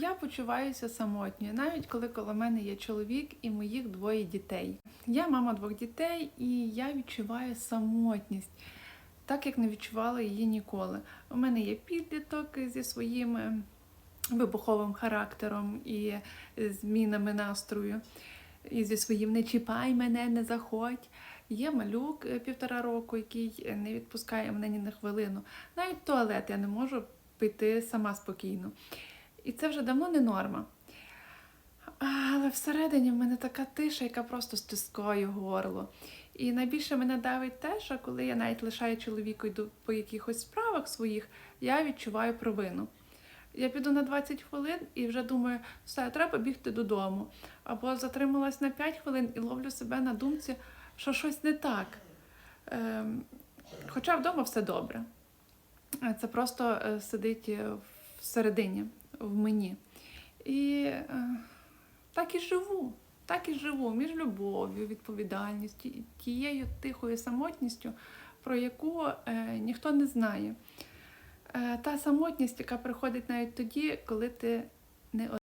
Я почуваюся самотньою, навіть коли коло мене є чоловік і моїх двоє дітей. Я мама двох дітей, і я відчуваю самотність, так як не відчувала її ніколи. У мене є підліток зі своїм е, вибуховим характером і змінами настрою, і зі своїм не чіпай мене, не заходь. Є малюк е, півтора року, який не відпускає мене ні на хвилину. Навіть в туалет я не можу піти сама спокійно. І це вже давно не норма. Але всередині в мене така тиша, яка просто стискає горло. І найбільше мене давить те, що коли я навіть лишаю чоловіка йду по якихось справах своїх, я відчуваю провину. Я піду на 20 хвилин і вже думаю, все, треба бігти додому. Або затрималась на 5 хвилин і ловлю себе на думці, що щось не так. Ем, хоча вдома все добре. Це просто е, сидить е, всередині, в мені. І е, так і живу, так і живу між любов'ю, відповідальністю, тією тихою самотністю, про яку е, ніхто не знає. Е, та самотність, яка приходить навіть тоді, коли ти не